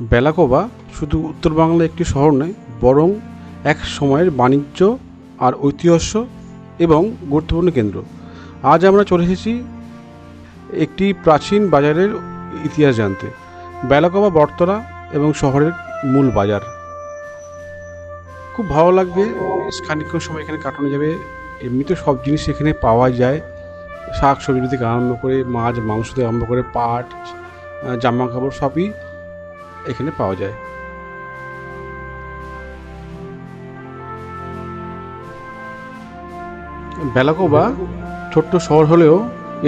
বেলাকোবা শুধু উত্তর বাংলার একটি শহর নয়, বরং এক সময়ের বাণিজ্য আর ঐতিহ্য এবং গুরুত্বপূর্ণ কেন্দ্র। আজ আমরা চলে এসেছি একটি প্রাচীন বাজারের ইতিহাস জানতে। বেলাকোবা বটতলা এবং শহরের মূল বাজার। খুব ভালো লাগবে খানিকক্ষণ সময় এখানে কাটানো যাবে। এমনিতে সব জিনিস এখানে পাওয়া যায়। শাক সবজি থেকে আরম্ভ করে মাছ, মাংস থেকে আরম্ভ করে পাট জামা কাপড় সবই এখানে পাওয়া যায়। বেলাকোবা ছোট্ট শহর হলেও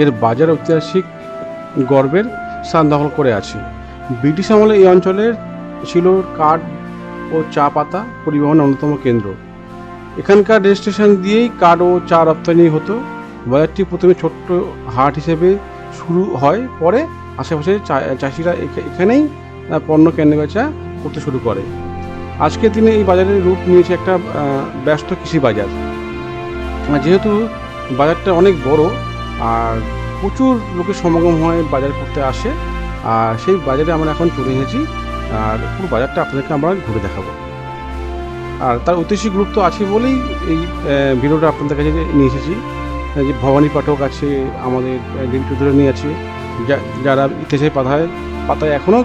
এর বাজার ঐতিহাসিক গর্বের স্থান দখল করে আছে। ব্রিটিশ আমলে এই অঞ্চলের ছিল কাঠ ও চা পাতা পরিবহনের অন্যতম কেন্দ্র। এখানকার রেল স্টেশন দিয়েই কাঠ ও চা রপ্তানি হতো। বাজারটি প্রথমে ছোট্ট হাট হিসেবে শুরু হয়, পরে আশেপাশে চাষিরা এখানেই পণ্য কেনাবেচা করতে শুরু করে। আজকের দিনে এই বাজারের রূপ নিয়েছে একটা ব্যস্ত কৃষি বাজার যেহেতু বাজারটা অনেক বড়, আর প্রচুর লোকের সমাগম হয় বাজার করতে আসে, আর সেই বাজারে আমরা এখন চলে এসেছি, আর পুরো বাজারটা আপনাদেরকে আমরা ঘুরে দেখাবো। আর তার ঐতিহাসিক গুরুত্ব আছে বলেই এই ভিডিওটা আপনাদের কাছে নিয়ে এসেছি। যে ভবানী পাঠক আছে, আমাদের দেবী চৌধুরানী আছে যারা ইতিহাসের পাতায় পাতায় এখনও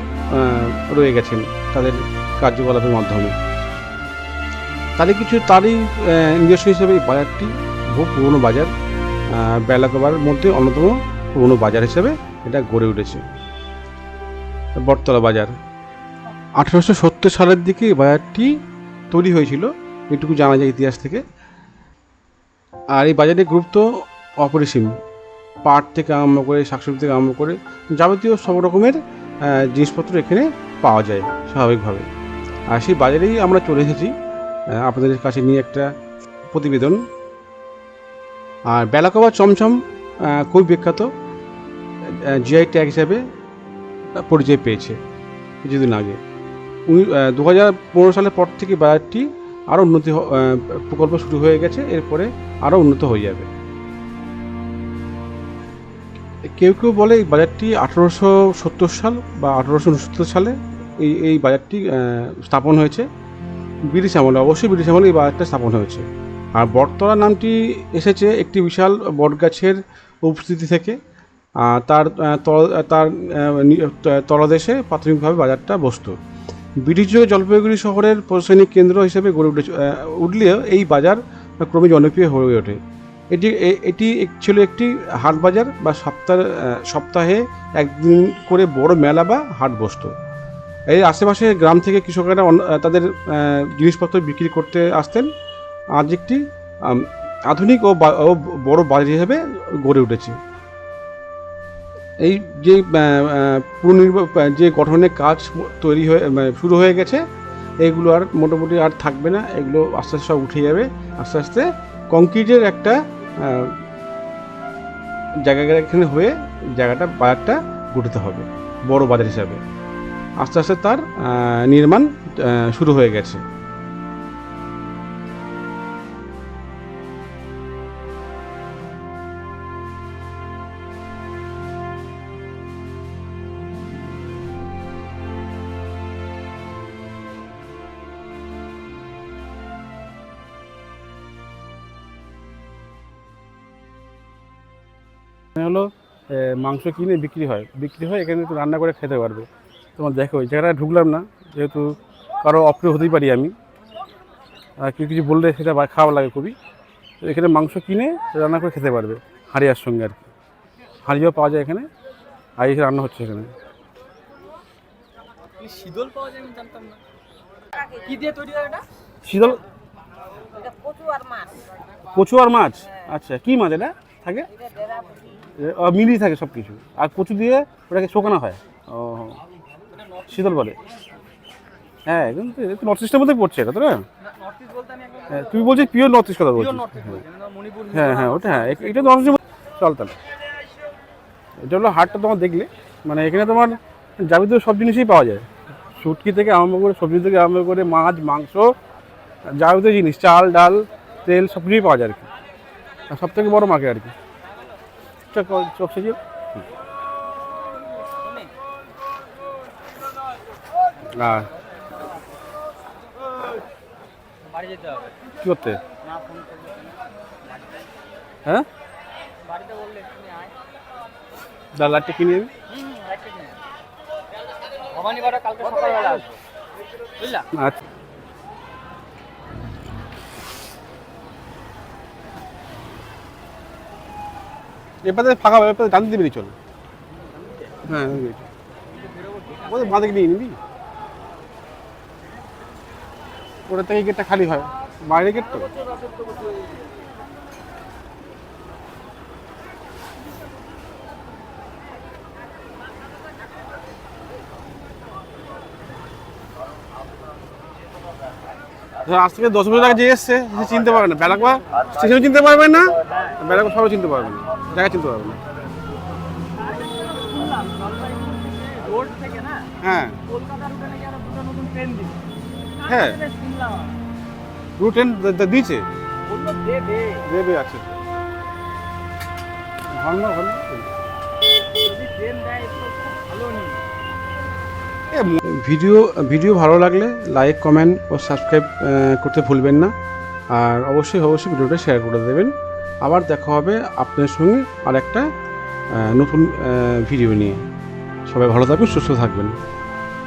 রয়ে গেছেন তাদের কার্যকলাপের মাধ্যমে। তারই কিছু তারই নিদর্শন হিসেবে এই বাজারটি, বহু পুরনো বাজার বেলাকোবার মধ্যে অন্যতম পুরনো বাজার হিসেবে এটা গড়ে উঠেছে। বটতলা বাজার। আঠেরোশো সত্তর সালের দিকে এই বাজারটি তৈরি হয়েছিল, এটুকু জানা যায় ইতিহাস থেকে। আর এই বাজারের গুরুত্ব অপরিসীম। পাট থেকে আরম্ভ করে, শাকসবজি থেকে আরম্ভ করে যাবতীয় সব রকমের জিনিসপত্র এখানে পাওয়া যায় স্বাভাবিকভাবে। আর সেই বাজারেই আমরা চলে এসেছি আপনাদের কাছে নিয়ে একটা প্রতিবেদন। আর বেলাকোবা চমচম খুব বিখ্যাত জিআই ট্যাগ হিসাবে পরিচয় পেয়েছে কিছুদিন আগে। দু হাজার পনেরো সালের পর থেকে বাজারটি আরও উন্নতি প্রকল্প শুরু হয়ে গেছে, এরপরে আরও উন্নত হয়ে যাবে। কেউ কেউ বলে এই বাজারটি আঠারোশো সত্তর সাল বা আঠারোশো উনসত্তর সালে এই এই বাজারটি স্থাপন হয়েছে। ব্রিটিশ আমলে, অবশ্যই ব্রিটিশ আমলে এই বাজারটা স্থাপন হয়েছে। আর বটতলা নামটি এসেছে একটি বিশাল বটগাছের উপস্থিতি থেকে। তার তার তলদেশে প্রাথমিকভাবে বাজারটা বসত। ব্রিটিশ যুগে জলপাইগুড়ি শহরের প্রশাসনিক কেন্দ্র হিসেবে গড়ে উঠে উঠলেও এই বাজার ক্রমে জনপ্রিয় হয়ে ওঠে। এটি এটি ছিল একটি হাট বাজার বা সপ্তাহ সপ্তাহে একদিন করে বড় মেলা বা হাট বসতো। এই আশেপাশে গ্রাম থেকে কৃষকেরা তাদের জিনিসপত্র বিক্রি করতে আসতেন। আজ একটি আধুনিক ও বড় বাজার হিসেবে গড়ে উঠেছে। এই যে আহ, যে গঠনের কাজ তৈরি হয়ে শুরু হয়ে গেছে এগুলো আর মোটামুটি আর থাকবে না। এগুলো আস্তে আস্তে সব উঠে যাবে। আস্তে আস্তে কংক্রিটের একটা আহ, জায়গা এখানে হয়ে জায়গাটা বাজারটা গঠিত হবে বড় বাজার হিসাবে। আস্তে আস্তে তার নির্মাণ শুরু হয়ে গেছে। এখানে হলো মাংস কিনে বিক্রি হয়। বিক্রি হয় এখানে তো রান্না করে খেতে পারবে। তোমার দেখো ওই জায়গাটা ঢুকলাম না যেহেতু কারও অপ্রিয় হতেই পারি আমি। আর কেউ কিছু বললে সেটা খাওয়া লাগে খুবই। তো এখানে মাংস কিনে রান্না করে খেতে পারবে হাঁড়িয়ার সঙ্গে আর কি। হাঁড়িও পাওয়া যায় এখানে আর এখানে রান্না হচ্ছে এখানে। শীতল পাওয়া যায় আমি জানতাম না। কি দিয়ে তৈরি হয় এটা? শীতল? কচু আর মাছ। কচু আর মাছ? আচ্ছা কি মাছ এটা? থাকে? মিলিয়ে থাকে সব কিছু আর কচু দিয়ে ওটাকে শোকানো হয়। ও শীতল বলে। হ্যাঁ কিন্তু নর্থ ইস্টের মধ্যে পড়ছে এটা তো না? একদম হ্যাঁ, তুমি বলছিস পিওর নর্থ ইস্ট কথা বলছিস বলছি হ্যাঁ হ্যাঁ ওটা হ্যাঁ এটা নর্থ ইস্ট চল তাহলে। এটা হলো হাটটা তোমার দেখলে। মানে এখানে তোমার যাবতীয় সব জিনিসই পাওয়া যায়। শুটকি থেকে আরম্ভ করে সবজি থেকে আরম্ভ করে মাছ মাংস যাবতীয় জিনিস চাল ডাল তেল সব কিছুই পাওয়া যায় আর কি। আর সব থেকে বড়ো মার্কেট আর কি। চোখ চোখ সেজিয়ে আর কি করতে? হ্যাঁ? বাড়িতে বললে তুমি আয়। যা লাইটটা কিনে কালকে সকালবেলা আচ্ছা। এপাতে ফাঁকা, এপাতে জানতে দিবি চল। হ্যাঁ ওদের বাঁধে নিয়ে নিবি? ওটা থেকে গেটটা খালি হয়। বাইরে গেট তো? আজ থেকে দশ বছর আগে যে এসছে, সে চিনতে পারবে না। বেলাকবা স্টেশন চিনতে পারবে না, বেলাকবা সবাই চিনতে পারবে না। জায়গা চিনতে পারবে না। হ্যাঁ। হ্যাঁ। রুট ট্রেন দিয়েছে? দেবে, আছে। ভালো ভালো ভিডিও ভিডিও ভালো লাগলে লাইক কমেন্ট ও সাবস্ক্রাইব করতে ভুলবেন না। আর অবশ্যই অবশ্যই ভিডিওটা শেয়ার করে দেবেন। আবার দেখা হবে আপনার সঙ্গে আর একটা নতুন ভিডিও নিয়ে। সবাই ভালো থাকবেন সুস্থ থাকবেন।